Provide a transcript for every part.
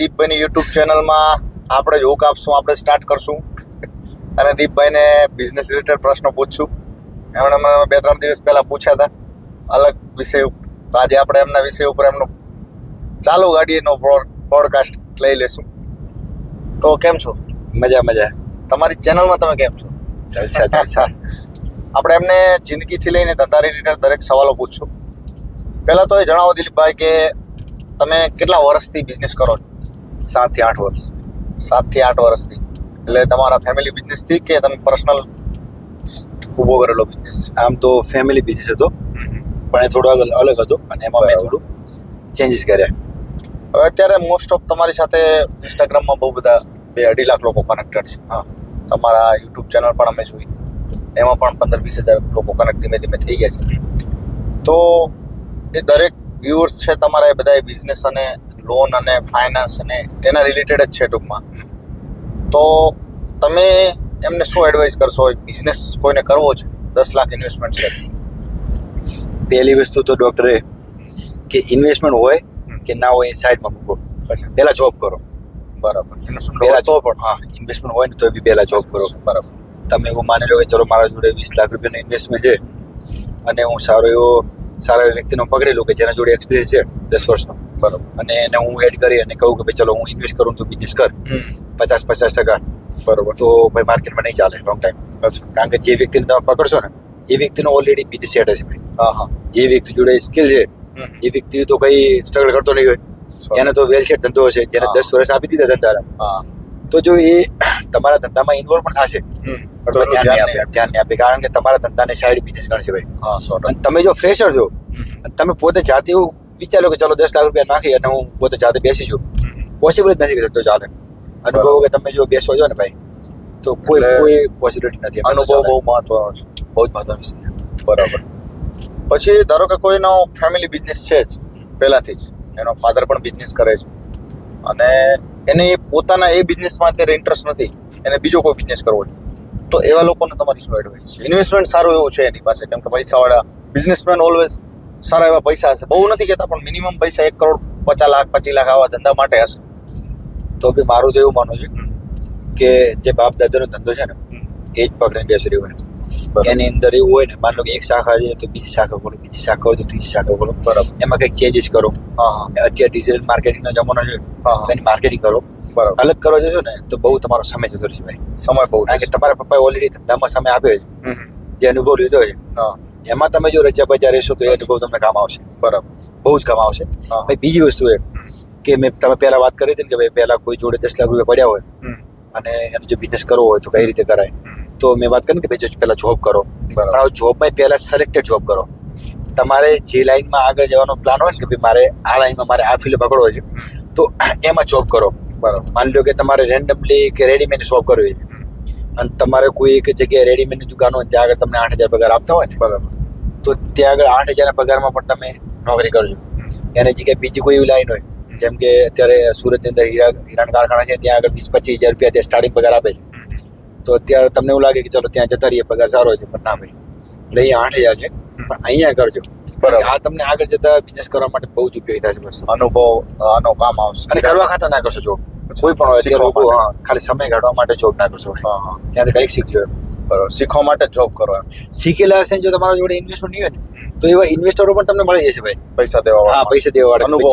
દીપભાઈની YouTube ચેનલમાં આપણે જ હોક આપશું આપણે સ્ટાર્ટ કરશું. અને દીપભાઈને બિઝનેસ રિલેટેડ પ્રશ્નો પૂછશું એમણે મને બે ત્રણ દિવસ પહેલાં પૂછ્યા હતા અલગ વિષય ઉપર આજે આપણે એમના વિષય ઉપર એમનું ચાલુ ગાડીનો પોડકાસ્ટ લઈ લેશું. તો કેમ છો? મજા મજા. તમારી ચેનલમાં તમે કેમ છો? જલસા જલસા. આપણે એમને જિંદગીથી લઈને ધંધા રિલેટેડ દરેક સવાલો પૂછશું. પહેલાં તો એ જણાવો દિલીપભાઈ કે તમે કેટલા વર્ષથી બિઝનેસ કરો છો? સાતથી આઠ વર્ષ. સાતથી આઠ વર્ષથી. એટલે તમારા ફેમિલી બિઝનેસથી કે તમે પર્સનલ ઊભો કરેલો બિઝનેસ આમ તો ફેમિલી બિઝનેસ હતો પણ એ થોડો અલગ હતો અને એમાં મેં થોડું ચેન્જીસ કર્યા. હવે અત્યારે મોસ્ટ ઓફ તમારી સાથે ઇન્સ્ટાગ્રામમાં બહુ બધા બે અઢી લાખ લોકો કનેક્ટેડ છે. હા. તમારા યુટ્યુબ ચેનલ પણ અમે જોઈ. એમાં પણ પંદર વીસ હજાર લોકો કનેક્ટ ધીમે ધીમે થઈ ગયા છે. તો એ દરેક વ્યુઅર્સ છે તમારા એ બધા બિઝનેસ અને લોન અને ફાઇનાન્સ અને એના રિલેટેડ જ છે ટૂંકમાં. તો તમે એમને શું એડવાઇસ કરશો? બિઝનેસ કોઈને કરવો છે? દસ લાખ ઇન્વેસ્ટમેન્ટ છે. પહેલી વસ્તુ તો ડૉક્ટરે કે ઇન્વેસ્ટમેન્ટ હોય કે ના હોય એ સાઈડમાં મૂકો. પહેલા જોબ કરો. બરાબર. ઇન્વેસ્ટમેન્ટ જોબ પણ. હા ઇન્વેસ્ટમેન્ટ હોય ને તો બી પહેલાં જોબ કરો. બરાબર. તમે એવું માની લો કે ચલો મારા જોડે વીસ લાખ રૂપિયાનું ઇન્વેસ્ટમેન્ટ છે અને હું સારો એવો સારા વ્યક્તિનો પકડી લઉં કે જેના જોડે એક્સપિરિયન્સ છે દસ વર્ષનો. બરાબર. અને એને હું એડ કરી અને કહું કે ભાઈ ચલો હું ઇન્વેસ્ટ કરું તો બિઝનેસ કર. પચાસ પચાસ ટકા. બરોબર. તો ભાઈ માર્કેટમાં નહીં ચાલે લોંગ ટાઈમ અચ્છા. કારણ કે જે વ્યક્તિને તમે પકડશો ને એ વ્યક્તિનો ઓલરેડી બિઝનેસ સેટ હશે ભાઈ. હા હા. જે વ્યક્તિ જોડે સ્કિલ છે એ વ્યક્તિ તો કઈ સ્ટ્રગલ કરતો નહીં હોય. એને તો વેલ સેટ ધંધો હશે. જેને દસ વર્ષ આપી દીધા ધંધાના. તો જો એ તમારા ધંધામાં ઇન્વોલ્વ પણ થશે. પણ તો ધ્યાન નહીં આપે ધ્યાન નહીં આપે કારણ કે તમારા ધંધાને સાઈડ બિઝનેસ ગણશે ભાઈ. અને તમે જો ફ્રેશર છો અને તમે પોતે જાતે એવું વિચારો કે ચલો દસ લાખ રૂપિયા નાખી અને હું પોતે જાતે બેસી છું. પોસિબલ જ નથી કે ધંધો ચાલે. અનુભવ કે તમે જો બેસો છો ને ભાઈ તો કોઈ કોઈ પોસિબિલિટી નથી. અનુભવ બહુ મહત્વનો છે. બહુ જ મહત્વનો છે. બરાબર. પછી ધારો કે કોઈનો ફેમિલી બિઝનેસ છે જ પહેલાથી જ. એનો ફાધર પણ બિઝનેસ કરે છે. અને એને પોતાના એ બિઝનેસમાં અત્યારે ઇન્ટરેસ્ટ નથી. એને બીજો કોઈ બિઝનેસ કરવો છે. તો એવા લોકોને તમારી શું એડવાઇસ છે? ઇન્વેસ્ટમેન્ટ સારું એવું છે એની પાસે કેમ કે પૈસાવાળા બિઝનેસમેન ઓલવેઝ સારા એવા પૈસા હશે. બહુ નથી કહેતા પણ મિનિમમ પૈસા એક કરોડ પચાસ લાખ પચીસ લાખ આવા ધંધા માટે હશે. તો બી મારું તો એવું માનવું છે કે જે બાપ દાદાનો ધંધો છે ને એ જ પકડીને બેસી રહ્યું. એની અંદર એવું હોય ને માન લો કે એક શાખા છે તો બીજી શાખા ખોલો બીજી શાખા હોય તો ત્રીજી શાખા ખોલો. બરાબર. એમાં કંઈક ચેન્જીસ કરો. અત્યારે ડિજિટલ માર્કેટિંગનો જમાનો છે તો એની માર્કેટિંગ કરો. બરાબર. અલગ કરો જશો ને તો બહુ તમારો સમય જતો રહેશે ભાઈ. સમય બહુ કારણ કે તમારા પપ્પાએ ઓલરેડી ધંધામાં સમય આપ્યો છે. જે અનુભવ લીધો છે એમાં તમે જો રચ્યા બચ્યા રહેશો તો એ અનુભવ તમને કામ આવશે. બરાબર. બહુ જ કામ આવશે. ભાઈ બીજી વસ્તુ એ કે મેં તમે પહેલા વાત કરી હતી ને કે ભાઈ પહેલા કોઈ જોડે દસ લાખ રૂપિયા પડ્યા હોય. અને એનો જે બિઝનેસ કરવો હોય તો કઈ રીતે કરાય? તો મેં વાત કરી કે ભાઈ પહેલાં જોબ કરો. પણ જોબમાં પહેલાં સિલેક્ટેડ જોબ કરો. તમારે જે લાઈનમાં આગળ જવાનો પ્લાન હોય કે ભાઈ મારે આ લાઈનમાં મારે આ ફિલ્ડ પકડવો છે તો એમાં જોબ કરો. બરાબર. માની લો કે તમારે રેન્ડમલી કે રેડીમેડ શોપ કરવી છે. અને તમારે કોઈ એક જગ્યાએ રેડીમેડની દુકાન હોય ત્યાં આગળ તમને આઠ હજાર પગાર આપતા હોય ને બરાબર. તો ત્યાં આગળ આઠ હજારના પગારમાં પણ તમે નોકરી કરજો. એની જગ્યાએ બીજી કોઈ એવી લાઈન હોય જેમ કે અત્યારે સુરતની અંદર હીરા હીરાના કારખાના છે ત્યાં આગળ વીસ પચીસ હજાર રૂપિયા ત્યાં સ્ટાર્ટિંગ પગાર આપે છે. તો અત્યારે તમને એવું લાગે કે ચલો ત્યાં જતા રહીએ પગાર સારો છે પણ ના ભાઈ. એટલે અહીંયા આઠ હજાર છે પણ અહીંયા કરજો. બરાબર. આ તમને આગળ જતા બિઝનેસ કરવા માટે બહુ જ ઉપયોગી થશે બસ. અનુભવ આનો કામ આવશે. અને કરવા ખાતા ના કરશો જોબ કોઈ પણ હોય અત્યારે લોકો હા ખાલી સમય કાઢવા માટે જોબ ના કરશો ત્યાંથી કંઈક શીખ લો બરાબર શીખવા માટે જોબ કરો એમ. શીખેલા હશે જો તમારા જોડે ઇન્વેસ્ટમેન્ટ નહીં હોય ને તો એવા ઇન્વેસ્ટરો પણ તમને મળી જશે ભાઈ. પૈસા દેવા હા પૈસા દેવા વાળા. અનુભવ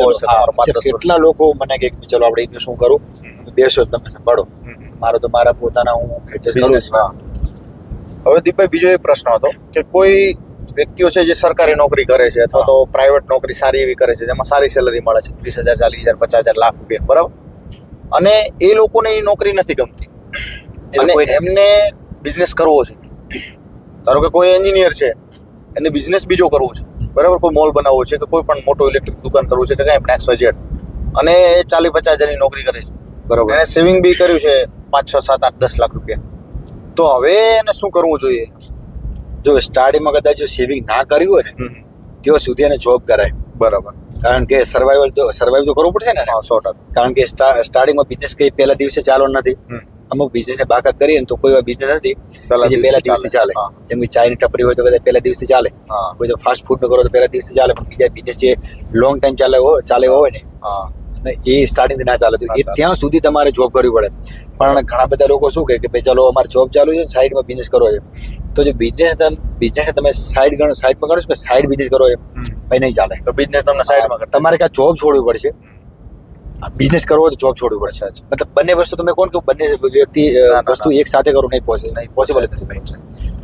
હશે કેટલા લોકો મને કે ચલો આપણે ઇન્વેસ્ટ હું કરું? બેસો તમે સંભાળો. મારો તો મારા પોતાના હું એડજસ્ટ કરું. હવે દીપભાઈ બીજો એક પ્રશ્ન હતો કે કોઈ વ્યક્તિઓ છે જે સરકારી નોકરી કરે છે અથવા તો પ્રાઇવેટ નોકરી સારી એવી કરે છે જેમાં સારી સેલરી મળે છે ત્રીસ હજાર ચાલીસ હજાર પચાસ હજાર લાખ રૂપિયા બરાબર? અને એ લોકોને એ નોકરી નથી ગમતી. અને એમને બિઝનેસ કરવો છે. ધારો કે કોઈ એન્જિનિયર છે એને બિઝનેસ બીજો કરવો છે. બરાબર? કોઈ મોલ બનાવવો છે કે કોઈ પણ મોટો ઇલેક્ટ્રિક દુકાન કરવું છે કે કાંઈ પણ બજેટ અને એ ચાલીસ પચાસ હજારની નોકરી કરે છે. બરાબર. એને સેવિંગ બી કર્યું છે પાંચ છ સાત આઠ દસ લાખ રૂપિયા. તો હવે એને શું કરવું જોઈએ? જો સ્ટાર્ટિંગમાં કદાચ જો સેવિંગ ના કર્યું હોય ને ત્યાં સુધી એને જોબ કરાય. બરાબર. કારણ કે સર્વાઈવલ તો સર્વાઈવ તો કરવું પડશે ને સો ટકા. કારણ કે સ્ટાર્ટિંગમાં બિઝનેસ કઈ પહેલા દિવસે ચાલવાનો નથી. અમુક બિઝનેસ બાકાત કરીએ ને તો કોઈ બિઝનેસ નથી. જે પહેલા દિવસથી ચાલે. જેમ કે ચાયની ટપરી હોય તો કદાચ પહેલા દિવસથી ચાલે. કોઈ તો ફાસ્ટ ફૂડ નો કરો તો પહેલા દિવસથી ચાલે પણ બીજા બિઝનેસ જે લોંગ ટાઈમ ચાલે હોય ચાલે હોય ને અને એ સ્ટાર્ટિંગથી ના ચાલે તો એ ત્યાં સુધી તમારે જોબ કરવી પડે. પણ ઘણા બધા લોકો શું કહે કે ભાઈ ચાલો અમારે જોબ ચાલુ છે સાઈડમાં બિઝનેસ કરો છે. તો જે બિઝનેસ બિઝનેસ તમે સાઈડ ગણો સાઈડમાં ગણો છો કે સાઈડ બિઝનેસ કરો છે? ભાઈ નહીં ચાલે. તો બિઝનેસ તમને સાઈડમાં તમારે ક્યાં જોબ છોડવી પડશે? બિઝનેસ કરવો હોય તો જોબ છોડવું પડશે. મતલબ બંને વસ્તુ તમે કોણ કે બંને વ્યક્તિ વસ્તુ એક સાથે કરો નહીં પહોંચે નહીં પોસિબલ નથી ભાઈ.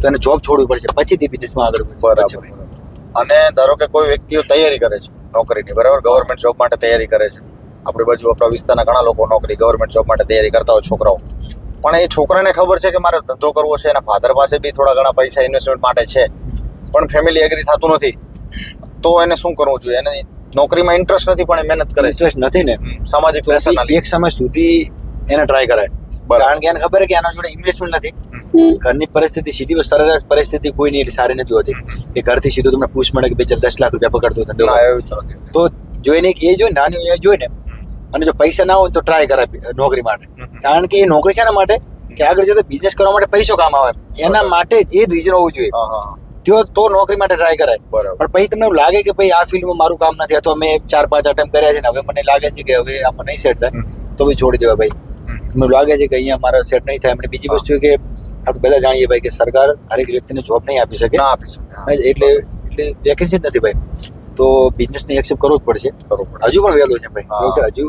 તો એને જોબ છોડવી પડશે. પછી તે બિઝનેસમાં આગળ વધશે. ભાઈ અને ધારો કે કોઈ વ્યક્તિઓ તૈયારી કરે છે નોકરીની બરાબર? ગવર્મેન્ટ જોબ માટે તૈયારી કરે છે. આપણી બાજુ આપણા વિસ્તારના ઘણા લોકો નોકરી ગવર્મેન્ટ જોબ માટે તૈયારી કરતા હોય છોકરાઓ. પણ એ છોકરાને ખબર છે કે મારે ધંધો કરવો છે એના ફાધર પાસે બી થોડા ઘણા પૈસા ઇન્વેસ્ટમેન્ટ માટે છે. પણ ફેમિલી એગ્રી થતું નથી. તો એને શું કરવું જોઈએ? એને નોકરીમાં ઇન્ટરેસ્ટ નથી પણ એ મહેનત કરે ઇન્ટરેસ્ટ નથી ને. સામાજિક એક સમય સુધી એને ટ્રાય કરાય. કારણ કે એને ખબર કે આના જોડે ઇન્વેસ્ટમેન્ટ નથી. ઘરની પરિસ્થિતિ સીધી સરસ પરિસ્થિતિ કોઈ એટલી સારી નથી હોતી. કે ઘરથી સીધું તમને પૂછ મળે કે ભાઈ ચાલ દસ લાખ રૂપિયા પકડતો ધંધો કર. તો જો એને એક એ જોઈ નાની એ જોઈ ને. અને જો પૈસા ના હોય તો ટ્રાય કરાય નોકરી માટે. કારણ કે એ નોકરી છે એના માટે? કે આગળ જતા બિઝનેસ કરવા માટે પૈસો કામ આવે. એના માટે જ એ રીઝન હોવું જોઈએ. તો તો નોકરી માટે ટ્રાય કરાય. બરાબર. પણ પછી તમને એવું લાગે કે ભાઈ આ ફિલ્ડમાં મારું કામ નથી અથવા મેં ચાર પાંચ અટેમ્પ કર્યા છે ને હવે મને લાગે છે કે હવે આમાં નહીં સેટ થાય તો ભાઈ છોડી દેવા ભાઈ. તમને લાગે છે કે અહીંયા મારા સેટ નહીં થાય? અને બીજી વસ્તુ કે આપણે બધા જાણીએ ભાઈ કે સરકાર હરેક વ્યક્તિને જોબ નહીં આપી શકે. ના આપી શકે એટલે એટલે વેકેન્સી જ નથી ભાઈ. તો બિઝનેસને એક્સેપ્ટ કરવો જ પડશે. હજુ પણ વહેલો છે ભાઈ. હજુ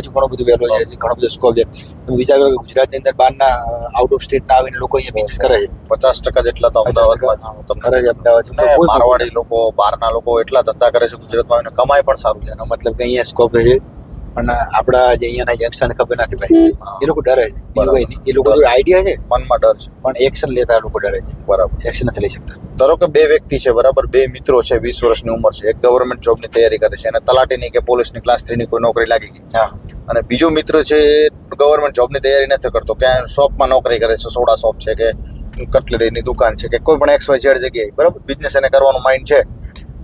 હજુ ઘણું બધું વહેલું છે. ઘણો બધો સ્કોપ છે. તમે વિચાર કરો કે ગુજરાતની અંદર બહારના આઉટ ઓફ સ્ટેટના આવીને લોકો અહીંયા બિઝનેસ કરે છે. પચાસ ટકા જેટલા તો અમદાવાદમાં કરે છે અમદાવાદ. મારવાડી લોકો બહારના લોકો એટલા ધંધા કરે છે ગુજરાતમાં કમાય પણ સારું. છે એનો મતલબ કે અહીંયા સ્કોપ છે. પણ આપણા જે અહીંયાના યંગસ્ટરને ખબર નથી ભાઈ એ લોકો ડરે છે. બીજું નહીં. એ લોકો આઈડિયા છે? મનમાં ડર છે. પણ એક્શન લેતા લોકો ડરે છે. બરાબર. એક્શન નથી લઈ શકતા. ધારો કે બે વ્યક્તિ છે બરાબર? બે મિત્રો છે વીસ વર્ષની ઉંમર છે. એક ગવર્મેન્ટ જોબની તૈયારી કરે છે. અને તલાટીની કે પોલીસની ક્લાસ થ્રીની કોઈ નોકરી લાગી ગઈ. હા. અને બીજો મિત્ર છે ગવર્મેન્ટ જોબની તૈયારી નથી કરતો. ક્યાં શોપમાં નોકરી કરે છે સોડા શોપ છે કે કટલેરીની દુકાન છે કે કોઈ પણ એક્સ વાય ઝેડ જગ્યાએ. બરાબર? બિઝનેસ એને કરવાનું માઇન્ડ છે.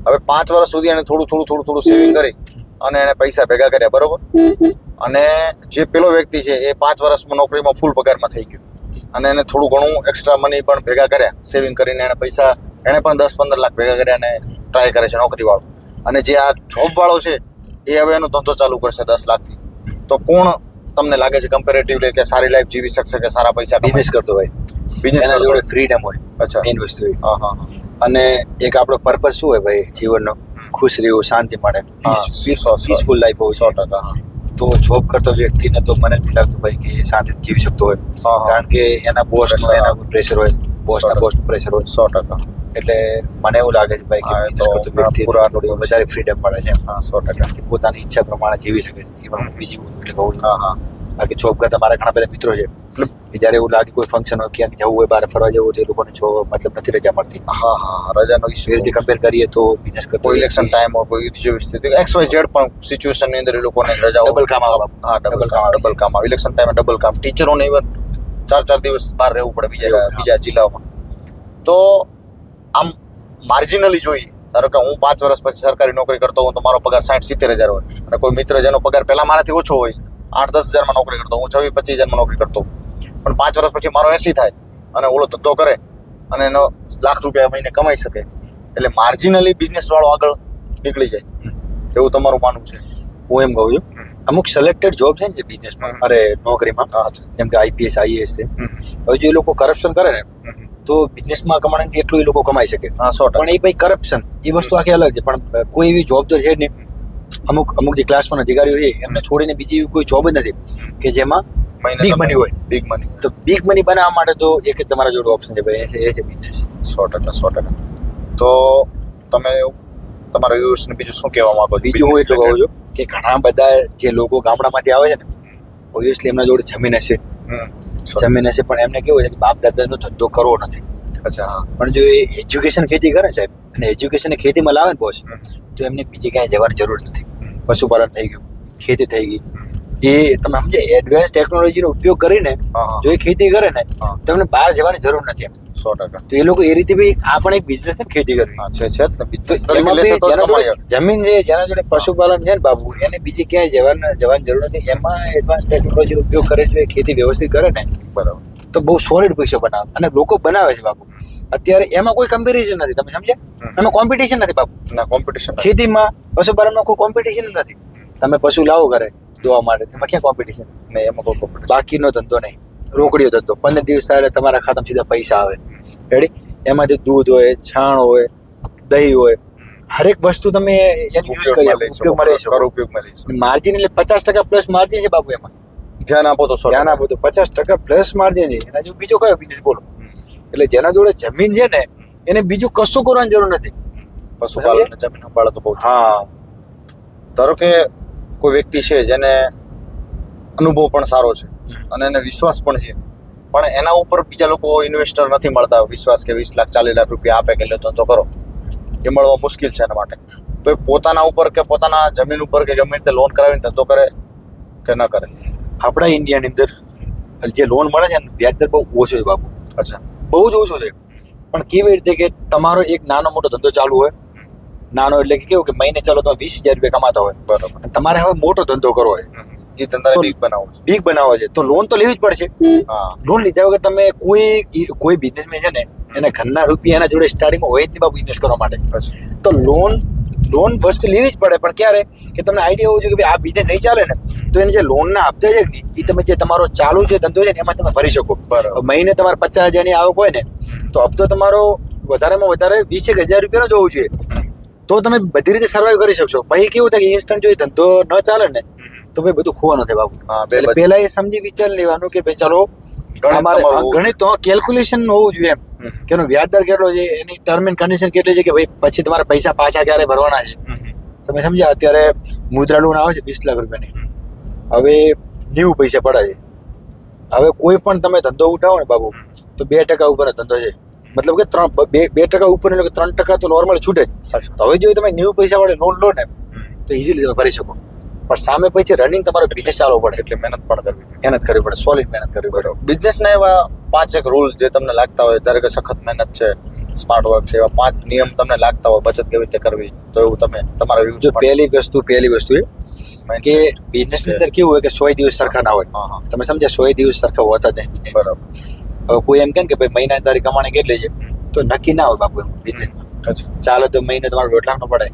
હવે પાંચ વર્ષ સુધી એને થોડું થોડું થોડું થોડું સેવિંગ કરી. અને એને પૈસા ભેગા કર્યા બરોબર? અને જે પેલો વ્યક્તિ છે એ પાંચ વર્ષમાં નોકરીમાં ફૂલ પગારમાં થઈ ગયો. અને એને થોડું ઘણું એક્સ્ટ્રા મની પણ ભેગા કર્યા. સેવિંગ કરીને એને પૈસા એણે પણ દસ પંદર લાખ ભેગા કર્યા અને ટ્રાય કરે છે નોકરીવાળો. અને જે આ જોબવાળો છે એ હવે એનો ધંધો ચાલુ કરશે દસ લાખથી. તો કોણ તમને લાગે છે કમ્પેરેટિવલી કે સારી લાઈફ જીવી શકશે કે સારા પૈસા બિઝનેસ કરતો હોય. બિઝનેસ જોડે ફ્રીડમ હોય. અચ્છા. મેઇન વસ્તુ હા હા હા. અને એક આપણો પર્પઝ શું હોય ભાઈ જીવનનો? ખુશ રહેવું શાંતિ મળે. પીસફુલ લાઈફ હોવું સો ટકા તો જોબ કરતો વ્યક્તિને તો મને નથી લાગતું ભાઈ કે શાંતિથી જીવી શકતો હોય. કારણ કે એના બોસનો એના પ્રેશર હોય. બોસના. બોસનું પ્રેશર હોય. સો ટકા એટલે મને એવું લાગે છે ભાઈ કે એ કરતો વ્યક્તિ થોડી વધારે ફ્રીડમ મળે છે. હા સો ટકા પોતાની ઈચ્છા પ્રમાણે જીવી શકે. એમાં હું બીજી એટલે કહું છું. હા હા. બાકી જોબ કરતા મારા ઘણા બધા મિત્રો છે. કે જ્યારે એવું લાગે કોઈ ફંક્શન હોય ક્યાંક જવું હોય બહાર ફરવા જવું તો એ લોકોને છો મતલબ નથી રજા મળતી. હા હા રજાનો એ ઇસ્યુ રીતે કમ્પેર કરીએ તો બિઝનેસ કરતો કોઈ ઇલેક્શન ટાઈમ હોય કોઈ જેવી સ્થિતિ એક્સ વાય ઝેડ પણ સિચ્યુએશનની અંદર એ લોકોને રજા ડબલ કામ આવે. હા ડબલ કામ ડબલ કામ આવે. ઇલેક્શન ટાઈમે ડબલ કામ. ટીચરોને ઇવન ચાર ચાર દિવસ બહાર રહેવું પડે બીજા બીજા જિલ્લાઓમાં. તો આમ માર્જિનલી જોઈએ. ધારો કે હું પાંચ વર્ષ પછી સરકારી નોકરી કરતો હોઉં તો મારો પગાર સાઠ સિત્તેર હજાર હોય. અને કોઈ મિત્ર જેનો પગાર પહેલાં મારાથી ઓછો હોય આઠ દસ હજારમાં નોકરી કરતો હું છવ્વીસ પચીસ હજારમાં નોકરી કરતો. પણ પાંચ વર્ષ પછી મારો એસી થાય અને ઓલો ધંધો કરે અને એનો લાખ રૂપિયા મહિને કમાઈ શકે. એટલે માર્જિનલી બિઝનેસ વાળો આગળ નીકળી જાય. એવું તમારું માનવું છે? હું એમ કહું છું. અમુક સિલેક્ટેડ જોબ છે ને જે બિઝનેસમાં. અરે નોકરીમાં જેમ કે આઈપીએસ આઈએએસ છે. હવે જો એ લોકો કરપ્શન કરે ને તો બિઝનેસમાં કમાણીથી એટલું એ લોકો કમાઈ શકે. પણ એ ભાઈ કરપ્શન એ વસ્તુ આખી અલગ છે. પણ કોઈ એવી જોબ તો છે નહીં. અમુક અમુક જે ક્લાસ વન અધિકારીઓ છે એમને છોડીને બીજી એવી કોઈ જોબ જ નથી. કે જેમાં big મની હોય. બિગ મની તો બિગ મની બનાવવા માટે તો એક જ તમારા જોડે ઓપ્શન છે ભાઈ એ છે- બિઝનેસ સો ટકા સો ટકા. તો તમે તમારા વ્યુઅર્સને બીજું શું કહેવા માંગો બીજું હું એટલું કહું છું કે ઘણા બધા જે લોકો ગામડામાંથી આવે છે ને ઓબ્વિયસલી એમના જોડે જમીન હશે. જમીન હશે પણ એમને કેવું છે કે બાપ દાદાનો ધંધો કરવો નથી. અચ્છા પણ જો એ એજ્યુકેશન ખેતી કરે સાહેબ અને એજ્યુકેશન ખેતીમાં લાવે ને બોસ તો એમને બીજે ક્યાંય જવાની જરૂર નથી. પશુપાલન થઈ ગયું ખેતી થઈ ગઈ એ તમે સમજે એડવાન્સ ટેકનોલોજીનો ઉપયોગ કરીને જો એ ખેતી કરે ને તમને બહાર જવાની જરૂર નથી સો ટકા. તો એ લોકો એ રીતે બી આ પણ એક બિઝનેસ ખેતી કરવી. જમીન છે જેના જોડે પશુપાલન છે ને બાબુ એને બીજી ક્યાંય જવાનું જવાની જરૂર નથી. એમાં એડવાન્સ ટેકનોલોજીનો ઉપયોગ કરે છે ખેતી વ્યવસ્થિત કરે ને બરાબર. તો બહુ સોલિડ પૈસો બનાવે. અને લોકો બનાવે છે બાપુ અત્યારે એમાં કોઈ કમ્પેરિઝન નથી. તમે સમજ્યા. એમાં કોમ્પિટિશન નથી બાપુ ના કોમ્પિટિશન ખેતીમાં પશુપાલનમાં કોઈ કોમ્પિટિશન નથી. તમે પશુ લાવો ઘરે. દોવા માટે એમાં ક્યાં કોમ્પિટિશન ને એમાં કોઈ કોમ્પિટિશન બાકીનો ધંધો નહીં. રોકડીયો ધંધો. પંદર દિવસ થાય તમારા ખાતામાં સીધા પૈસા આવે. રેડી એમાંથી દૂધ હોય છાણ હોય દહીં હોય હરેક વસ્તુ તમે એનો યુઝ કરી ઉપયોગમાં લઈ શકો. ઉપયોગમાં લઈ શકો માર્જિન એટલે પચાસ ટકા પ્લસ માર્જિન છે બાબુ એમાં. ધ્યાન આપો તો ધ્યાન આપો તો પચાસ ટકા પ્લસ માર્જિન છે. એના જેવું બીજો કયો બિઝનેસ બોલો? એટલે જેના જોડે જમીન છે ને એને બીજું કશું કરવાની જરૂર નથી. પશુપાલન જમીન સંભાળે તો બહુ હા. ધારો કે કોઈ વ્યક્તિ છે જેને અનુભવ પણ સારો છે અને એને વિશ્વાસ પણ છે. પણ એના ઉપર બીજા લોકો ઇન્વેસ્ટર નથી મળતા વિશ્વાસ કે વીસ લાખ ચાલીસ લાખ રૂપિયા આપે કે લે ધંધો કરો. એ મળવા મુશ્કેલ છે એના માટે. તો એ પોતાના ઉપર કે પોતાના જમીન ઉપર કે ગમે રીતે લોન કરાવીને ધંધો કરે કે ન કરે. આપણા ઇન્ડિયાની અંદર જે લોન મળે છે ને વ્યાજ દર બહુ ઓછો છે બાપુ. અચ્છા. બહુ જ ઓછો છે. પણ કેવી રીતે કે તમારો એક નાનો મોટો ધંધો ચાલુ હોય નાનો એટલે કે કેવું કે મહિને ચાલો તમે વીસ હજાર રૂપિયા કમાતા હોય. બરોબર. તમારે હવે મોટો ધંધો કરવો હોય. એ ધંધા તો- બીક બનાવો છે. બીગ બનાવવો છે. તો લોન તો લેવી જ પડશે. લોન લીધા વગર તમે કોઈ કોઈ બિઝનેસમેન છે ને એના ઘરના રૂપિયા એના જોડે સ્ટાર્ટિંગમાં હોય જ નહીં બાબુ ઇન્વેસ્ટ કરવા માટે. તો લોન લોન વસ્તુ લેવી જ પડે. પણ ક્યારે? કે તમને આઈડિયા હોવો જોઈએ કે આ બિઝનેસ નહીં ચાલે ને તો એને જે લોનના આપતા છે નહીં એ તમે જે તમારો ચાલુ જે ધંધો છે ને એમાં તમે ભરી શકો. બરાબર. મહિને તમારે પચાસ હજારની આવક હોય ને તો હપ્તો તમારો વધારેમાં વધારે વીસ એક હજાર રૂપિયાનો જ હોવો જોઈએ. તો તમે બધી રીતે સર્વાઈવ કરી શકશો. પછી કેવું થાય કે ઇન્સ્ટન્ટ જો ધંધો ન ચાલે ને તો ભાઈ બધું ખોવાનું થાય બાબુ. પહેલા એ સમજી વિચાર લેવાનું કે ભાઈ ચાલો અમારે ગણિત તો કેલ્ક્યુલેશન હોવું જોઈએ એમ. કે એનો વ્યાજ દર કેટલો છે એની ટર્મ એન્ડ કન્ડિશન કેટલી છે કે ભાઈ પછી તમારે પૈસા પાછા ક્યારે ભરવાના છે. તમે સમજ્યા? અત્યારે મુદ્રા લોન આવે છે વીસ લાખ રૂપિયાની. હવે નેવું પૈસા પડે છે. હવે કોઈ પણ તમે ધંધો ઉઠાવો ને બાબુ તો બે ટકા ઉપર ધંધો છે. મતલબ કે ત્રણ બે બે ટકા ઉપર એટલે કે ત્રણ ટકા તો નોર્મલ છૂટે જ. તો હવે જો તમે નેવું પૈસા વાળી લોન લો ને તો ઇઝીલી તમે ભરી શકો. પણ સામે પછી રનિંગ તમારો બિઝનેસ ચાલવો પડે. એટલે મહેનત પણ કરવી મહેનત કરવી પડે સોલિડ મહેનત કરવી પડે. બિઝનેસના એવા પાંચ એક રૂલ જે તમને લાગતા હોય ધારો કે સખત મહેનત છે સ્માર્ટ વર્ક છે એવા પાંચ નિયમ તમને લાગતા હોય બચત કેવી રીતે કરવી તો એવું તમે તમારા જો પહેલી વસ્તુ પહેલી વસ્તુ એ કે બિઝનેસની બિઝનેસ અંદર કેવું હોય કે સો દિવસ સરખા ના હોય. તમે સમજ્યા સો દિવસ સરખા હોતા જ નહીં. બરાબર. હવે કોઈ એમ કે ભાઈ મહિના તારી કમાણી કેટલી છે? તો નક્કી ના હોય બાપુ એમ બિઝનેસમાં ચાલો તો મહિને તમારો દોઢ લાખનો પડે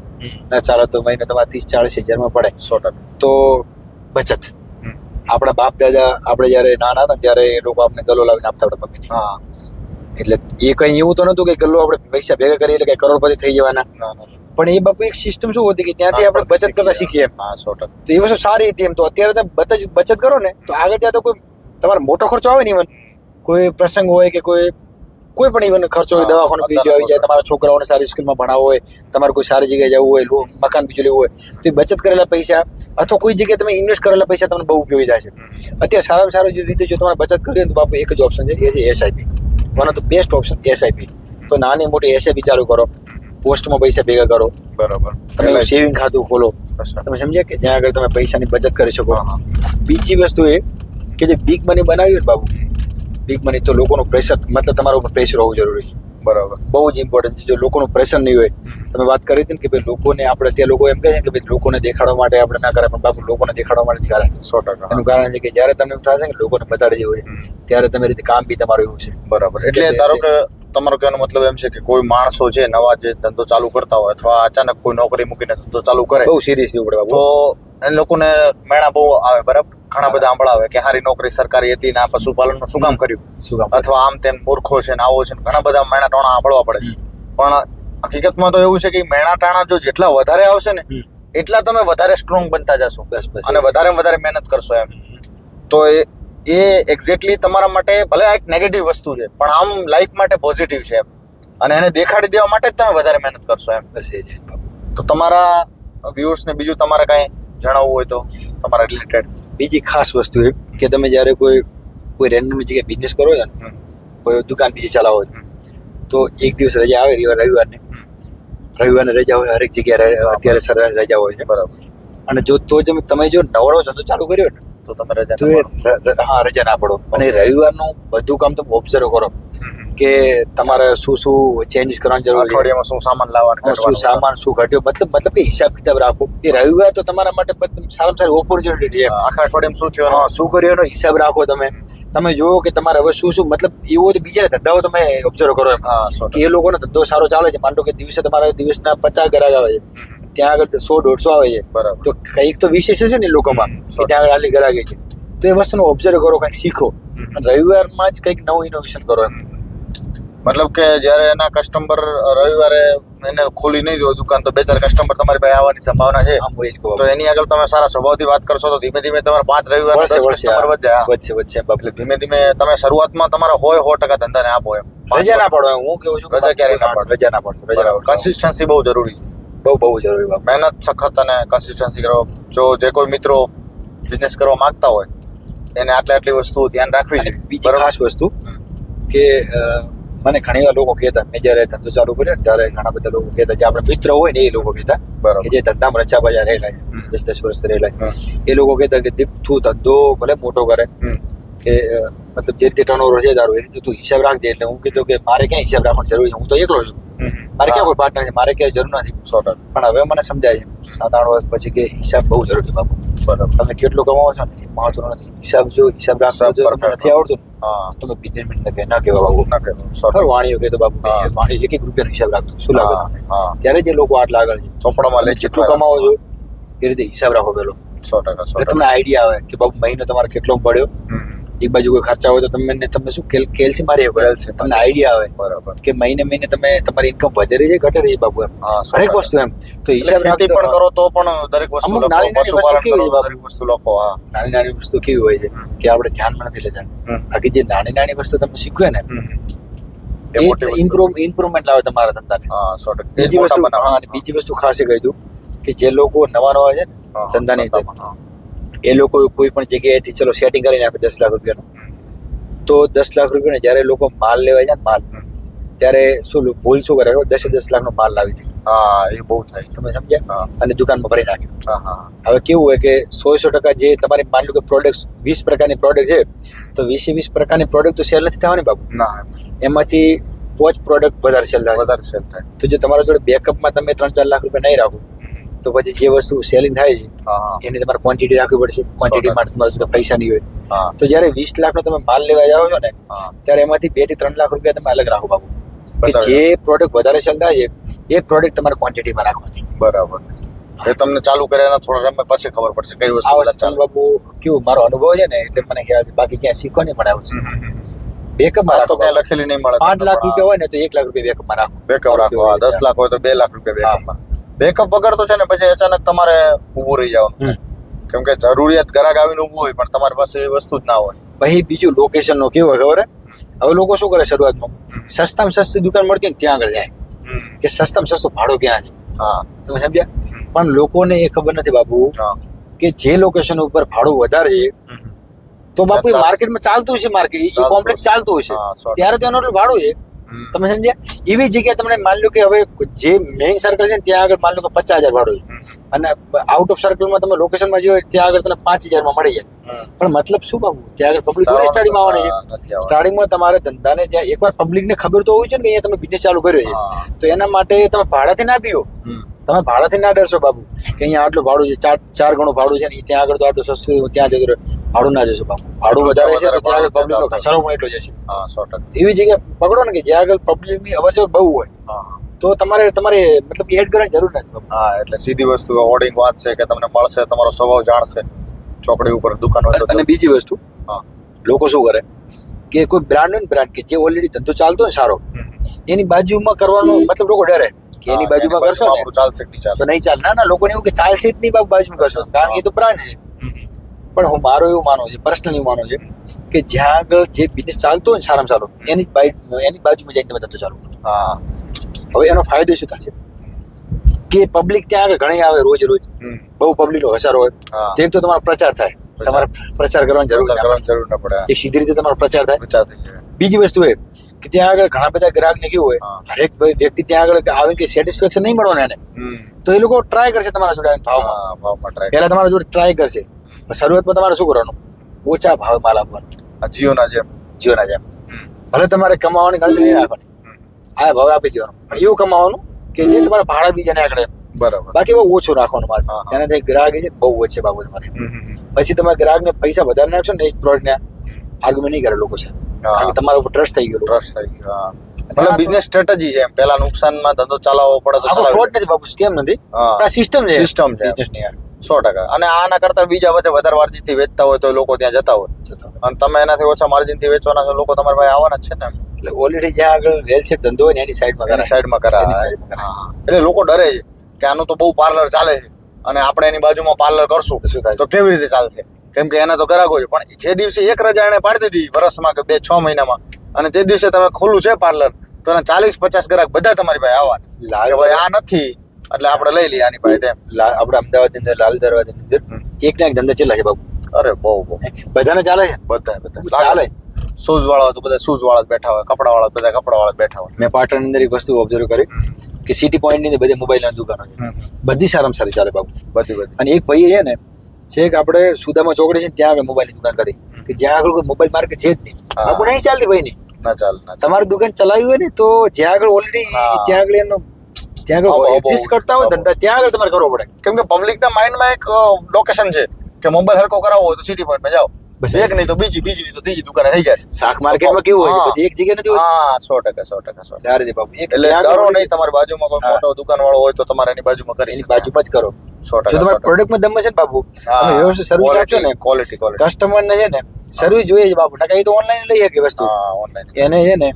ના ચાલો તો મહિને તમારે ત્રીસ ચાલીસ હજારમાં પડે સો ટકા. તો બચત. આપણા બાપ દાદા આપણે જ્યારે નાના હતા ત્યારે એ લોકો આપણે ગલો લાવીને આપતા આપણા મમ્મીને. હા. એટલે એ કઈ એવું તો નતું કે ગલ્લો આપણે પૈસા ભેગા કરીએ એટલે કઈ કરોડપતિ થઈ જવાના. પણ એ બાપુ એક સિસ્ટમ શું હતી કે ત્યાંથી આપણે બચત કરતા શીખીએ હા સો ટકા. તો એ વસ્તુ સારી હતી એમ. તો અત્યારે તમે બચત બચત કરો ને તો આગળ ત્યાં તો કોઈ તમારો મોટો ખર્ચો આવે ને ઇવન કોઈ પ્રસંગ હોય કે કોઈ કોઈ પણ ઇવન ખર્ચો હોય દવાખાનો બીજું આવી જાય તમારા છોકરાઓને સારી સ્કૂલમાં ભણાવવો હોય તમારે કોઈ સારી જગ્યાએ જવું હોય મકાન બીજું લેવું હોય તો એ બચત કરેલા પૈસા અથવા કોઈ જગ્યાએ તમે ઇન્વેસ્ટ કરેલા પૈસા તમને બહુ ઉપયોગી થાય છે. અત્યારે સારામાં સારું જે રીતે જો તમારે બચત કરી હોય તો બાપુ એક જ ઓપ્શન છે એ છે SIP one of the best option SIP તો નાની મોટી એસઆઈપી ચાલુ કરો પોસ્ટમાં પૈસા ભેગા કરો. બરાબર. તમે સેવિંગ ખાતું ખોલો. તમે સમજ્યા કે જ્યાં આગળ તમે પૈસાની બચત કરી શકો. બીજી વસ્તુ એ કે જે બિગ મની બનાવ્યું ને બાબુ બિગ મની તો લોકોનું પ્રેશર મતલબ તમારા ઉપર પ્રેશર હોવું જરૂરી. છે બરાબર. બહુ જ ઇમ્પોર્ટન્ટ છે. જો લોકોનું પ્રેશર નહીં હોય તમે વાત કરી હતી ને કે ભાઈ લોકોને આપણે ત્યાં લોકો એમ કહે છે કે ભાઈ લોકોને દેખાડવા માટે આપણે ના કરે પણ બાપુ લોકોને દેખાડવા માટે કારણ કરે સો ટકા. એનું કારણ છે કે જ્યારે તમને એવું થશે કે લોકોને બતાડી દેવું હોય ત્યારે તમે રીતે કામ બી તમારું એવું છે. બરાબર. એટલે ધારો કે તમારો કહેવાનો મતલબ એમ છે કે કોઈ માણસો છે નવા જે ધંધો ચાલુ કરતા હોય અથવા અચાનક કોઈ નોકરી મૂકીને ધંધો ચાલુ કરે બહુ સિરિયસલી ઉપડે તો એ લોકોને મેણા બહુ આવે બરાબર? ઘણા બધા સાંભળાવે કે હારી નોકરી સરકારી હતી ને આ પશુપાલનનું શું કામ કર્યું? શું કામ અથવા આમ તેમ મૂર્ખો છે ને આવો છે ને ઘણા બધા મેણા ટાણા સાંભળવા પડે. પણ હકીકતમાં તો એવું છે કે મેણા ટાણા જો જેટલા વધારે આવશે ને એટલા તમે વધારે સ્ટ્રોંગ બનતા જશો. અને વધારે વધારે મહેનત કરશો એમ. તો એ એ એક્ઝેક્ટલી તમારા માટે ભલે આ એક નેગેટિવ વસ્તુ છે પણ આમ લાઈફ માટે પોઝિટિવ છે એમ. અને એને દેખાડી દેવા માટે જ તમે વધારે મહેનત કરશો એમ. તો તમારા વ્યુઅર્સને બીજું તમારે કાંઈ જણાવવું હોય તો? તમારા રિલેટેડ બીજી ખાસ વસ્તુ એ કે તમે જ્યારે કોઈ કોઈ રેન્ડમ જગ્યાએ બિઝનેસ કરો છો ને કોઈ દુકાન બીજી ચલાવો છો તો એક દિવસ રજા આવે રવિવાર રવિવારને. રવિવારની રજા હોય હરેક જગ્યાએ અત્યારે સરસ રજા હોય છે. બરાબર. અને જો તો જ તમે જો નવરો ધંધો ચાલુ કર્યો ને તો તમે રજા તો એ હા રજા ના પડો. અને રવિવારનું બધું કામ તમે ઓબ્ઝર્વ કરો કે તમારે શું શું ચેન્જ કરવાની જરૂર અઠવાડિયામાં શું સામાન લાવવાનું શું સામાન શું ઘટ્યો મતલબ મતલબ કે હિસાબ કિતાબ રાખો. એ રવિવાર તો તમારા માટે સારામાં સારી ઓપોર્ચ્યુનિટી છે. આખા અઠવાડિયામાં શું થયું? શું કર્યું એનો હિસાબ રાખો તમે. તમે જુઓ કે તમારે હવે શું શું મતલબ એવો તો બીજા ધંધાઓ તમે ઓબ્ઝર્વ કરો એમ. કે એ લોકોનો ધંધો સારો ચાલે છે. માંડો કે દિવસે તમારા દિવસના પચાસ ગ્રાહક આવે છે. ત્યાં આગળ સો દોઢસો આવે છે. બરાબર. તો કંઈક તો વિશેષ છે ને લોકોમાં કે ત્યાં આગળ આટલી ગરાગી છે. તો એ વસ્તુનો ઓબ્ઝર્વ કરો કંઈક શીખો. અને રવિવારમાં જ કંઈક નવું ઇનોવેશન કરો એમ. મતલબ કે જ્યારે એના કસ્ટમર રવિવારે એને ખોલી નહીં દો દુકાન તો બે ચાર કસ્ટમર તમારી પાસે આવવાની સંભાવના છે. તો એની આગળ તમે સારા સ્વભાવથી વાત કરશો તો ધીમે ધીમે તમારા પાંચ રવિવાર કસ્ટમર વધ્યા હા. વચ્ચે એટલે ધીમે ધીમે તમે શરૂઆતમાં તમારા હોય સો ટકા ધંધાને આપો એમ. રજા ના પાડો હું કેવું છું રજા ક્યારે ના પાડો. રજા ના પાડો રજા કન્સિસ્ટન્સી બહુ જરૂરી છે. બહુ બહુ જરૂરી વાત. મહેનત સખત અને કન્સિસ્ટન્સી કરો. જો જે કોઈ મિત્રો બિઝનેસ કરવા માંગતા હોય એને આટલી આટલી વસ્તુ ધ્યાન રાખવી જોઈએ. બીજી? ખાસ વસ્તુ કે મને ઘણી વાર લોકો કહેતા મેં જ્યારે ધંધો ચાલુ કર્યો ને ત્યારે ઘણા બધા લોકો કહેતા જે આપણે મિત્ર હોય ને એ લોકો કહેતા કે જે ધંધામાં રચા બજા રહેલા છે. દસ દસ વર્ષ રહેલા છે. એ લોકો કહેતા કે દીપ તું ધંધો ભલે મોટો કરે કે મતલબ જે રીતે ટર્નઓવર છે તારું એ રીતે તું હિસાબ રાખજે. એટલે હું કીધું કે મારે ક્યાં હિસાબ રાખવાની જરૂર છે? હું તો એકલો છું. મારે ક્યાં કોઈ પાર્ટનર છે મારે ક્યાંય જરૂર નથી સો પણ હવે મને સમજાય છે સાત આઠ વર્ષ પછી કે હિસાબ બહુ જરૂરી બાપુ. બરાબર. તમે કેટલું કમાવો છો ને? એ મહત્વનું નથી. હિસાબ જો હિસાબ રાખશો જો તમને નથી આવડતું તમે બિઝનેસમેન ને કે ના કહેવા બાબુ ના કહેવાય. સો વાણીઓ કે તો હા. વાણી એક એક રૂપિયાનો હિસાબ રાખતો. શું લાગે તમને? ત્યારે જે લોકો આટલા આગળ છે. ચોપડામાં લે જેટલું કમાવો છો એ રીતે હિસાબ રાખો પેલો સો ટકા સો તમને આઈડિયા આવે કે બાબુ મહિનો તમારે કેટલો પડ્યો. એક બાજુ કોઈ ખર્ચા હોય તો તમે તમે શું કેલ કેલ્સી મારી કેલ્સી તમને આઈડિયા આવે બરાબર. કે મહિને મહિને તમે તમારી ઇન્કમ વધે રહી છે ઘટે રહી બાબુ એમ. ટકા. વસ્તુ એમ. તો હિસાબ ખેતી પણ કરો તો પણ દરેક વસ્તુ અમુક નાની નાની વસ્તુ કેવી? દરેક વસ્તુ લોકો હા. નાની નાની વસ્તુ કેવી હોય છે? કે આપણે ધ્યાનમાં નથી લેતા. બાકી જે નાની નાની વસ્તુ તમે શીખવે ને એ. ઇમ્પ્રુવ ઇમ્પ્રુવમેન્ટ લાવે તમારા ધંધાને. હા સો ટકા. બીજી વસ્તુ હા, બીજી વસ્તુ ખાસ એ કહી દઉં કે જે લોકો નવા નવા છે ધંધાની અંદર. એ લોકો કોઈ પણ જગ્યાએથી ચલો સેટિંગ કરીને આપે દસ લાખ રૂપિયાનું. તો દસ લાખ રૂપિયાને જ્યારે લોકો માલ લેવા જાય ને માલ ત્યારે શું ભૂલ શું કરે? દસે દસ લાખનો માલ લાવી દીધો. હા એ બહુ થાય. તમે સમજ્યા? અને દુકાનમાં ભરી નાખ્યો. હવે કેવું હોય કે સો સો ટકા જે તમારી માન લો કે પ્રોડક્ટ વીસ પ્રકારની પ્રોડક્ટ છે તો વીસે વીસ પ્રકારની પ્રોડક્ટ તો સેલ નથી થવાની બાબુ ના એમાંથી પોચ પ્રોડક્ટ વધારે સેલ થાય વધારે સેલ થાય. તો જો તમારા જોડે બેકઅપમાં તમે ત્રણ ચાર લાખ રૂપિયા નહીં રાખો તો પછી જે વસ્તુ સેલિંગ થાય છે એની તમારે ક્વોન્ટિટી રાખવી પડશે. ક્વોન્ટિટી માટે તમારા સુધી પૈસા નહીં હોય. તો જ્યારે વીસ લાખનો તમે માલ લેવા જાઓ છો ને ત્યારે એમાંથી બેથી ત્રણ લાખ રૂપિયા તમે અલગ રાખો બાબુ કે જે પ્રોડક્ટ વધારે સેલ થાય છે એ પ્રોડક્ટ તમારે ક્વોન્ટિટીમાં રાખવાની. બરાબર. એ તમને ચાલુ કર્યા થોડા સમય પછી ખબર પડશે કઈ વસ્તુ ચાલે. બાબુ કેવું મારો અનુભવ છે ને એટલે મને ખ્યાલ બાકી ક્યાં શીખવા નહીં મળે વસ્તુ. બેકઅપમાં તો રાખો ક્યાંય લખેલી નહીં મળે પાંચ લાખ રૂપિયા હોય ને તો એક લાખ રૂપિયા બેકઅપમાં રાખો. બેકઅપ રાખો દસ લાખ હોય તો બે લાખ રૂપિયા બેકઅપમાં બેકઅપ વગર તો છે ને પછી અચાનક તમારે ઊભું રહી જવાનું. કેમ કે જરૂરિયાત ઘરાક આવીને ઊભું હોય પણ તમારી પાસે એ વસ્તુ જ ના હોય. પછી બીજું લોકેશન નો કેવું ખબર હે? હવે લોકો શું કરે શરૂઆતમાં? સસ્તામાં સસ્તી દુકાન મળતી ને ત્યાં આગળ જાય. કે સસ્તામાં સસ્તો ભાડું ક્યાં છે? હા. તમે સમજ્યા? પણ લોકોને એ ખબર નથી બાપુ કે જે લોકેશન ઉપર ભાડું વધારે છે તો બાપુ એ માર્કેટમાં ચાલતું હશે માર્કેટ એ કોમ્પ્લેક્સ ચાલતું હશે. ત્યારે તો એનું ભાડું છે. તમે સમજ્યા? એવી જગ્યાએ તમને માન લો કે હવે જે મેઇન સર્કલ છે ને ત્યાં આગળ માન લો કે પચાસ હજાર ભાડું અને આઉટ ઓફ સર્કલમાં તમે લોકેશનમાં જોયો ત્યાં આગળ તમને પાંચ હજારમાં મળી જાય. પણ મતલબ શું બાબુ ત્યાં આગળ પબ્લિક થોડી સ્ટાર્ટિંગમાં આવવાની છે. સ્ટાર્ટિંગમાં તમારે ધંધાને ત્યાં એકવાર પબ્લિકને ખબર તો હોવી જોઈએ ને કે અહીંયા તમે બિઝનેસ ચાલુ કર્યો છે. તો એના માટે તમે ભાડાથી ના પીઓ. તમે ભાડાથી ના ડરશો બાબુ કે અહીંયા આટલું ભાડું છે ચાર ચાર ગણું ભાડું છે ને ત્યાં આગળ તો આટલું સસ્તું હું ત્યાં જતો રહ્યો ભાડું ના જશો બાબુ. ભાડું વધારે છે તો ત્યાં આગળ પબ્લિકનો ઘસારો પણ એટલો જશે હા એવી જગ્યા પકડો ને કે જ્યાં આગળ પબ્લિકની અવર જવર બહુ હોય હા. તો તમારે તમારે મતલબ એડ કરવાની જરૂર નથી હા એટલે સીધી વસ્તુ હોર્ડિંગ વાત છે કે તમને મળશે તમારો સ્વભાવ જાણશે. ચોકડી ઉપર દુકાન હોય અને બીજી વસ્તુ હા. લોકો શું કરે? કે કોઈ બ્રાન્ડ હોય ને બ્રાન્ડ કે જે ઓલરેડી ધંધો ચાલતો હોય ને સારો એની બાજુમાં કરવાનો મતલબ લોકો ડરે. કે એની બાજુમાં કરશો ને? ચાલશે તો નહીં ચાલે ના ના લોકોને એવું કે ચાલશે જ નહીં બાજુમાં કરશો. કારણ કે એ તો પ્રાણ છે. પણ હું મારો એવું માનું છે પર્સનલી માનું છે કે જ્યાં આગળ જે બિઝનેસ ચાલતો હોય ને સારામાં સારો એની એની બાજુમાં જઈને તમે ધંધો ચાલુ કરો. હવે એનો ફાયદો શું થશે કે પબ્લિક ત્યાં આગળ ઘણી આવે રોજ રોજ. બહુ પબ્લિકનો ઘસારો હોય. તો એક તો તમારો પ્રચાર થાય. તમારે પ્રચાર કરવાની જરૂર જરૂર ન પડે એક સીધી રીતે તમારો પ્રચાર થાય. બીજી વસ્તુ એ કે ત્યાં આગળ ઘણા બધા ગ્રાહક ને કેવું હોય. હરેક વ્યક્તિ ત્યાં આગળ આવે કે સેટિસ્ફેક્શન નહીં મળવાનું એને. તો એ લોકો ટ્રાય કરશે તમારા જોડે ભાવ ભાવમાં. પહેલા તમારા જોડે ટ્રાય કરશે. શરૂઆતમાં તમારે શું કરવાનું? ઓછા ભાવે માલ આપવાનો જીઓના જેમ. જીઓના જેમ. ભલે તમારે કમાવાની ગણતરી નહીં રાખવાની. આ ભાવે આપી દેવાનું. પણ એવું કમાવાનું કે જે તમારા ભાડા બીજાને આગળ બરાબર. બાકી બહુ ઓછું રાખવાનું માલ હા, હા. ગ્રાહક છે બહુ ઓછે બાબત તમારે પછી તમે ગ્રાહકને પૈસા વધારે નાખશો ને એક પ્રોડક્ટને આર્ગ્યુમેન્ટ નહીં કરે લોકો છે. કારણ કે તમારા ઉપર ટ્રસ્ટ થઈ ગયો ટ્રસ્ટ થઈ ગયો હા. મતલબ બિઝનેસ સ્ટ્રેટેજી છે પહેલા નુકસાનમાં ધંધો ચલાવવો પડે તો આખો ફ્રોડ નથી બાપુ સ્કેમ નથી. આ સિસ્ટમ છે. સિસ્ટમ છે. બિઝનેસની યાર. સો ટકા. અને આના કરતા બીજા વચ્ચે વધારે માર્જિનથી વેચતા હોય તો લોકો ત્યાં જતા હોય. અને તમે એનાથી ઓછા માર્જિનથી વેચવાના છો લોકો તમારા પાસે આવવાના છે ને એટલે ઓલરેડી જ્યાં આગળ વેલ સેટ ધંધો હોય ને એની સાઈડમાં કરાય. સાઈડમાં કરા કરાય. એટલે લોકો ડરે છે કે આનું તો બહુ પાર્લર ચાલે છે. અને આપણે એની બાજુમાં પાર્લર કરશું તો કેવી રીતે ચાલશે? કેમ કે એના તો ગ્રાહકો છે. પણ જે દિવસે એક રજા એને પાડી દીધી વર્ષમાં કે બે છ મહિનામાં અને તે દિવસે તમે ખુલ્લું છે પાર્લર તો એને ચાલીસ પચાસ ગ્રાહક બધા તમારી પાસે આવવાના લાલ કે ભાઈ આ નથી. એટલે આપણે લઈ લઈએ આની પાસે તેમ. આપણે અમદાવાદની અંદર લાલ દરવાજા ની અંદર એક ના એક ધંધા ચેલા છે બાબુ અરે બહુ બહુ. બધાને ચાલે છે? બધા બધા ચાલે. શૂઝ વાળા તો બધા શૂઝ વાળા બેઠા હોય કપડા વાળા બધા કપડા વાળા બેઠા હોય. મેં પાટણની અંદર એક વસ્તુ ઓબ્ઝર્વ કરી કે સિટી પોઈન્ટની અંદર બધી મોબાઈલ દુકાનો છે. બધી સારામાં સારી ચાલે બાબુ બધી બધી. અને એક ભાઈ છે ને છે કે આપણે સુદામા ચોકડી છે ને ત્યાં આગળ મોબાઈલની દુકાન કરી. કે જ્યાં આગળ કોઈ મોબાઈલ માર્કેટ છે જ નહીં. બાબુ નહીં ચાલતી ભાઈ ની. ના ચાલ. તમારી દુકાન ચલાવી હોય ને તો જ્યાં આગળ ઓલરેડી ત્યાં આગળ એનો ત્યાં આગળ એક્ઝિસ્ટ કરતા હોય ધંધા ત્યાં આગળ તમારે કરવો પડે. કેમ કે પબ્લિકના માઇન્ડમાં એક લોકેશન છે કે મોબાઈલ હરકો કરાવવો હોય તો સિટી પોઈન્ટમાં જાઓ. બસ. એક નહીં તો બીજી બીજી નહીં તો ત્રીજી દુકાને થઈ જશે. શાક માર્કેટમાં કેવું હોય. બધી એક જગ્યાએ નથી હા સો ટકા સો ટકા સો એટલે already નહીં તમારી બાજુમાં કોઈ મોટો દુકાન વાળો હોય તો તમારે એની બાજુમાં કરી એની બાજુમાં જ કરો. જો તમારા પ્રોડક્ટમાં દમ હશે ને તમે વ્યવસ્થિત સર્વિસ આપશો ને ક્વોલિટી ક્વોલિટી કસ્ટમરને છે ને સર્વિસ જોઈએ છે બાપુ નકા એ તો ઓનલાઈન લઈ શકે વસ્તુ. ઓનલાઈન એને છે ને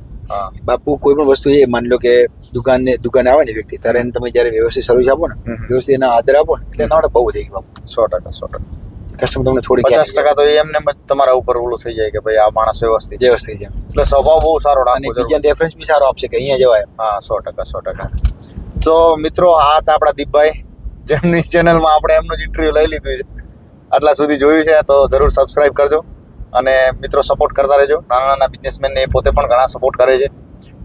બાપુ કોઈ પણ વસ્તુ એ માની લો કે દુકાન ને દુકાને આવે ને વ્યક્તિ ત્યારે એને તમે જ્યારે વ્યવસ્થિત સર્વિસ આપો ને વ્યવસ્થિત એના આદર આપો ને એટલે એના માટે બહુ થઈ ગયું બાપુ. સો ટકા સો ટકા. કસ્ટમર તમને છોડી પચાસ ટકા તો એમને તમારા ઉપર ઓલું થઈ જાય કે ભાઈ આ માણસ વ્યવસ્થિત વ્યવસ્થિત છે. એટલે સ્વભાવ બહુ સારો અને રાખવો બીજા રેફરન્સ બી સારો આપશે કે અહીંયા જવાય. હા સો ટકા સો ટકા. તો મિત્રો આ હતા આપણા દીપભાઈ. જેમની ચેનલમાં આપણે એમનું જ ઇન્ટરવ્યૂ લઈ લીધું છે. આટલા સુધી જોયું છે, તો જરૂર સબસ્ક્રાઇબ કરજો. અને મિત્રો સપોર્ટ કરતા રહેજો. નાના નાના બિઝનેસમેનને પોતે પણ ઘણા સપોર્ટ કરે છે.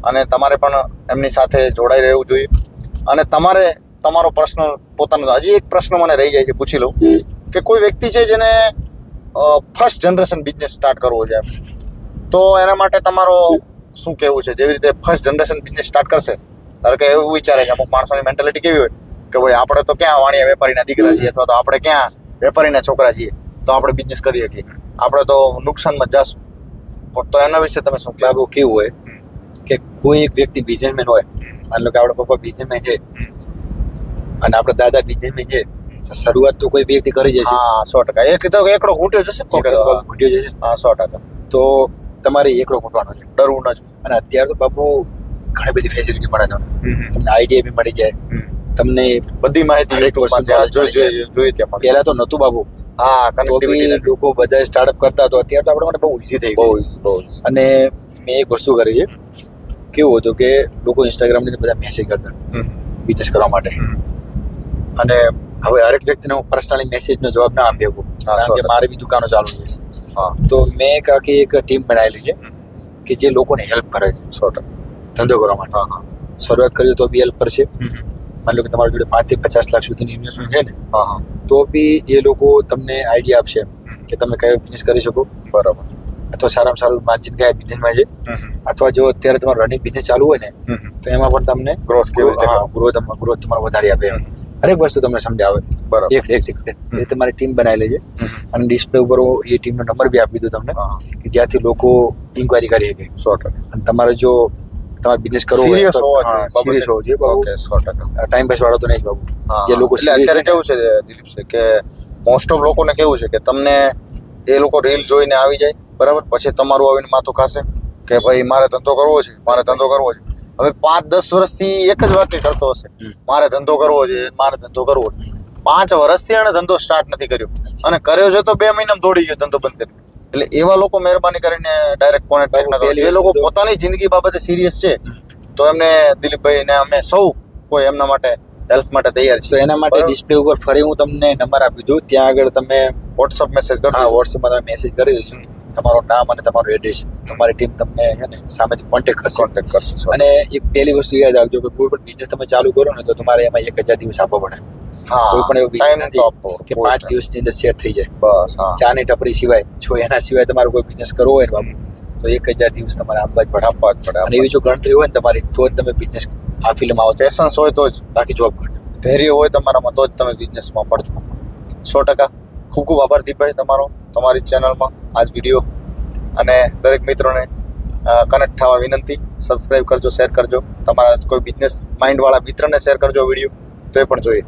અને તમારે પણ એમની સાથે જોડાઈ રહેવું જોઈએ. અને તમારે, તમારો પર્સનલ પોતાનો હજી એક પ્રશ્ન મને રહી જાય છે, પૂછી લઉં. કે કોઈ વ્યક્તિ છે જેને ફર્સ્ટ જનરેશન બિઝનેસ સ્ટાર્ટ કરવો છે તો એના માટે તમારો શું કહેવું છે? જેવી રીતે ફર્સ્ટ જનરેશન બિઝનેસ સ્ટાર્ટ કરશે. ધારો કે એવું વિચારે છે, અમુક માણસોની મેન્ટાલિટી કેવી હોય. કે ભાઈ આપણે તો ક્યાં વાણિયા વેપારીના દીકરા છીએ અથવા તો આપણે ક્યાં વેપારીના છોકરા છીએ તો આપણે બિઝનેસ કરી શકીએ. આપણે તો નુકસાનમાં જ જાશું પણ તો એના વિશે તમે શું બાબુ કેવું હોય કે કોઈ એક વ્યક્તિ બિઝનેસમેન હોય માની લો કે આપણા પપ્પા બિઝનેસમેન છે અને આપણા દાદા બિઝનેસમેન છે શરૂઆત તો કોઈ વ્યક્તિ કરી જશે. હા સો ટકા. એક તો એકડો ઘૂંટ્યો જશે ઘૂંટ્યો જશે હા સો ટકા. તો તમારે એકડો ઘૂંટવાનો છે. ડરવું ન જ અને અત્યારે તો બાબુ ઘણી બધી ફેસિલિટી મળે છે. તમને આઈડિયા બી મળી જાય. તમને બધી માહિતી. પહેલા તો નતું બાબુ. હા લોકો બધા સ્ટાર્ટઅપ કરતા તો અત્યારે તો આપણે માટે બહુ ઈઝી થઈ બહુ અને મેં એક વસ્તુ કરી છે. કેવું હતું કે લોકો ઇન્સ્ટાગ્રામની અંદર બધા મેસેજ કરતા બિઝનેસ કરવા માટે. અને હવે હરેક વ્યક્તિને હું પર્સનલી મેસેજનો જવાબ ના આપી શકું. કારણ કે મારે બી દુકાનો ચાલુ છે. તો મેં આખી એક ટીમ બનાવેલી છે કે જે લોકોને હેલ્પ કરે છે. ધંધો કરવા માટે. શરૂઆત કર્યું તો બી હેલ્પ કરશે. માની લો કે તમારી જોડે પાંચથી પચાસ લાખ સુધીની ઇન્વેસ્ટમેન્ટ છે ને તો બી એ લોકો તમને આઈડિયા આપશે કે તમે કયો બિઝનેસ કરી શકો. બરાબર. અથવા સારામાં સારું માર્જિન કયા બિઝનેસમાં છે. અથવા જો અત્યારે તમારો રનિંગ બિઝનેસ ચાલુ હોય ને તો એમાં પણ તમને ગ્રોથ ગ્રોથ ગ્રોથ તમારો વધારે આપે હરેક વસ્તુ તમને સમજાવે. બરાબર. એક એક એક એ તમારી ટીમ બનાવી છે અને ડિસ્પ્લે ઉપર એ ટીમનો નંબર બી આપી દીધો તમને કે જ્યાંથી લોકો ઇન્ક્વાયરી કરી શકે. સો ટકા. અને તમારે જો તમારે બિઝનેસ કરવો સિરિયસ હોવા સિરિયસ હોવો જોઈએ ઓકે સો ટકા. ટાઈમ પાસ વાળો તો નહીં જ બાબુ જે લોકો અત્યારે કેવું છે દિલીપ છે કે મોસ્ટ ઓફ લોકોને કેવું છે કે તમને એ લોકો રીલ જોઈને આવી જાય બરાબર? પછી તમારું આવીને માથું ખાશે કે ભાઈ મારે ધંધો કરવો છે મારે ધંધો કરવો છે. હવે પાંચ દસ વર્ષથી એક જ વાત કરતો હશે. મારે ધંધો કરવો છે મારે ધંધો કરવો છે. પાંચ વર્ષથી એણે ધંધો સ્ટાર્ટ નથી કર્યો. અને કર્યો છે તો બે મહિનામાં દોડી ગયો ધંધો બંધ કરી. એટલે એવા લોકો મહેરબાની કરીને ડાયરેક્ટ કોન્ટેક્ટ ના કરો. જે લોકો પોતાની જિંદગી બાબતે સિરિયસ છે તો એમને દિલીપભાઈ ને અમે સૌ કોઈ એમના માટે હેલ્પ માટે તૈયાર છે તો એના માટે ડિસ્પ્લે ઉપર ફરી હું તમને નંબર આપી દઉં. ત્યાં આગળ તમે વોટ્સઅપ મેસેજ હા વોટ્સઅપમાં તમે મેસેજ કરી દેજો. તમારું નામ અને તમારું એડ્રેસ તમારી ટીમ તમને છે ને સામેથી કોન્ટેક કરશે. કોન્ટેક કરશે અને એક પહેલી વસ્તુ યાદ રાખજો કે કોઈ પણ બિઝનેસ તમે ચાલુ કરો ને તો તમારે એમાં એક હજાર દિવસ આપવો પડે. કોઈ પણ એવો બિઝનેસ તો કે પાંચ દિવસની અંદર સેટ થઈ જાય. બસ ચા ચાની ટપરી સિવાય જો એના સિવાય તમારે કોઈ બિઝનેસ કરવો હોય ને બાબુ તો એક હજાર દિવસ તમારે આપવા જ પડે. આપવા જ પડે અને એવી જો ગણતરી હોય ને તમારી તો જ તમે બિઝનેસ આ ફિલ્ડમાં આવો છો. પેશન્સ હોય તો જ. બાકી જોબ કરો ધૈર્ય હોય તમારામાં તો જ તમે બિઝનેસમાં પડજો. સો ટકા. ખૂબ ખૂબ આભાર દીપભાઈ તમારો તમારી ચેનલમાં આજ વીડિયો અને દરેક મિત્રોને કનેક્ટ થવા વિનંતી. સબસ્ક્રાઇબ કરજો શેર કરજો. તમારા કોઈ બિઝનેસ માઇન્ડવાળા મિત્રને શેર કરજો વીડિયો તો એ પણ જોઈએ.